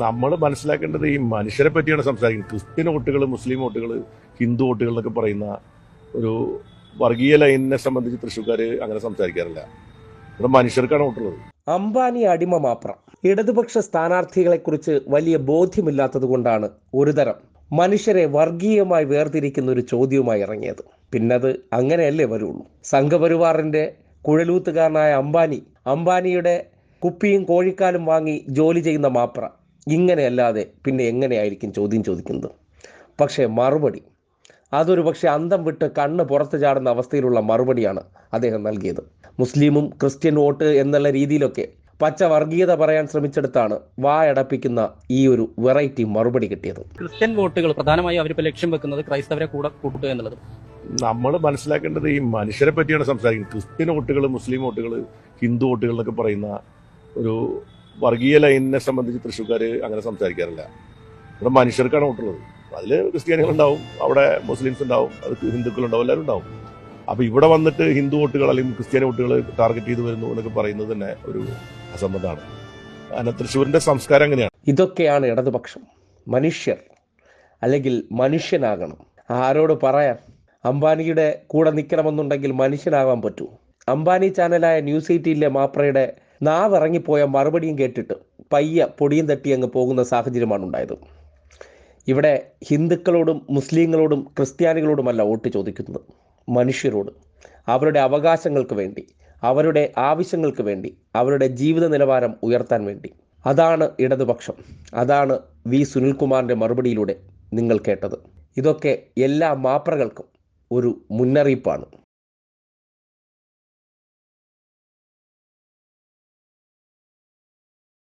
നമ്മൾ മനസ്സിലാക്കേണ്ടത് ഈ മനുഷ്യരെ പറ്റിയാണ് സംസാരിക്കുന്നത്. ക്രിസ്ത്യൻ വോട്ടുകൾ മുസ്ലിം വോട്ടുകൾ ഹിന്ദു വോട്ടുകൾ എന്നൊക്കെ പറയുന്ന ഒരു വർഗീയ ലൈനിനെ സംബന്ധിച്ച് തൃശ്ശൂർക്കാർ അങ്ങനെ സംസാരിക്കാറില്ല. ഇവിടെ മനുഷ്യർക്കാണ് വോട്ടുള്ളത്. അംബാനി അടിമ മാത്രം. ഇടതുപക്ഷ സ്ഥാനാർത്ഥികളെ കുറിച്ച് വലിയ ബോധ്യമില്ലാത്തതുകൊണ്ടാണ് ഒരുതരം മനുഷ്യരെ വർഗീയമായി വേർതിരിക്കുന്ന ഒരു ചോദ്യവുമായി ഇറങ്ങിയത്. പിന്നത് അങ്ങനെയല്ലേ വരുള്ളൂ? സംഘപരിവാറിന്റെ കുഴലൂത്തുകാരനായ അംബാനി അംബാനിയുടെ കുപ്പിയും കോഴിക്കാലും വാങ്ങി ജോലി ചെയ്യുന്ന മാപ്ര. ഇങ്ങനെയല്ലാതെ പിന്നെ എങ്ങനെയായിരിക്കും ചോദ്യം ചോദിക്കുന്നത്? പക്ഷേ മറുപടി. അതൊരു പക്ഷേ അന്തം വിട്ട് കണ്ണ് പുറത്തു ചാടുന്ന അവസ്ഥയിലുള്ള മറുപടിയാണ് അദ്ദേഹം നൽകിയത്. മുസ്ലിമും ക്രിസ്ത്യൻ വോട്ട് എന്നുള്ള രീതിയിലൊക്കെ പച്ച വർഗീയത പറയാൻ ശ്രമിച്ചെടുത്താണ് വായടപ്പിക്കുന്ന ഈ ഒരു വെറൈറ്റി മറുപടി കിട്ടിയത്. ക്രിസ്ത്യൻ വോട്ടുകൾ പ്രധാനമായും അവരിപ്പോൾ ലക്ഷ്യം വെക്കുന്നത് ക്രൈസ്തവരെ കൂടെ കൂട്ടുക എന്നുള്ളത്. നമ്മൾ മനസ്സിലാക്കേണ്ടത് ഈ മനുഷ്യരെ പറ്റിയാണ് സംസാരിക്കുന്നത്. ക്രിസ്ത്യൻ വോട്ടുകൾ മുസ്ലിം വോട്ടുകൾ ഹിന്ദു വോട്ടുകൾ എന്നൊക്കെ പറയുന്ന ഒരു വർഗീയ ലൈനിനെ സംബന്ധിച്ച് തൃശ്ശൂർക്കാർ അങ്ങനെ സംസാരിക്കാറില്ല. ഇവിടെ മനുഷ്യർക്കാണ് വോട്ടുള്ളത്. അതിൽ ക്രിസ്ത്യാനികളുണ്ടാവും അവിടെ മുസ്ലിംസ് ഉണ്ടാവും അത് ഹിന്ദുക്കളുണ്ടാവും എല്ലാവരും ഉണ്ടാവും. അപ്പോൾ ഇവിടെ വന്നിട്ട് ഹിന്ദു വോട്ടുകൾ അല്ലെങ്കിൽ ക്രിസ്ത്യാനി വോട്ടുകൾ ടാർഗറ്റ് ചെയ്തു വരുന്നു എന്നൊക്കെ പറയുന്നത് തന്നെ ഒരു അസംബന്ധമാണ്. കാരണം തൃശ്ശൂരിന്റെ സംസ്കാരം അങ്ങനെയാണ് ഇതൊക്കെയാണ് ഇടതുപക്ഷം. മനുഷ്യർ അല്ലെങ്കിൽ മനുഷ്യനാകണം. ആരോട് പറയാം അംബാനിയുടെ കൂടെ നിൽക്കണമെന്നുണ്ടെങ്കിൽ മനുഷ്യനാകാൻ പറ്റൂ. അംബാനി ചാനലായ ന്യൂസ് എയ്റ്റീനിലെ മാപ്രയുടെ നാവിറങ്ങിപ്പോയ മറുപടിയും കേട്ടിട്ട് പയ്യ പൊടിയും തട്ടി അങ്ങ് പോകുന്ന സാഹചര്യമാണ് ഉണ്ടായത്. ഇവിടെ ഹിന്ദുക്കളോടും മുസ്ലിങ്ങളോടും ക്രിസ്ത്യാനികളോടുമല്ല വോട്ട് ചോദിക്കുന്നത്. മനുഷ്യരോട്. അവരുടെ അവകാശങ്ങൾക്ക് വേണ്ടി. അവരുടെ ആവശ്യങ്ങൾക്ക് വേണ്ടി. അവരുടെ ജീവിത നിലവാരം ഉയർത്താൻ വേണ്ടി. അതാണ് ഇടതുപക്ഷം. അതാണ് വി സുനിൽകുമാറിന്റെ മറുപടിയിലൂടെ നിങ്ങൾ കേട്ടത്. ഇതൊക്കെ എല്ലാ മാപ്രകൾക്കും ഒരു മുന്നറിയിപ്പാണ്.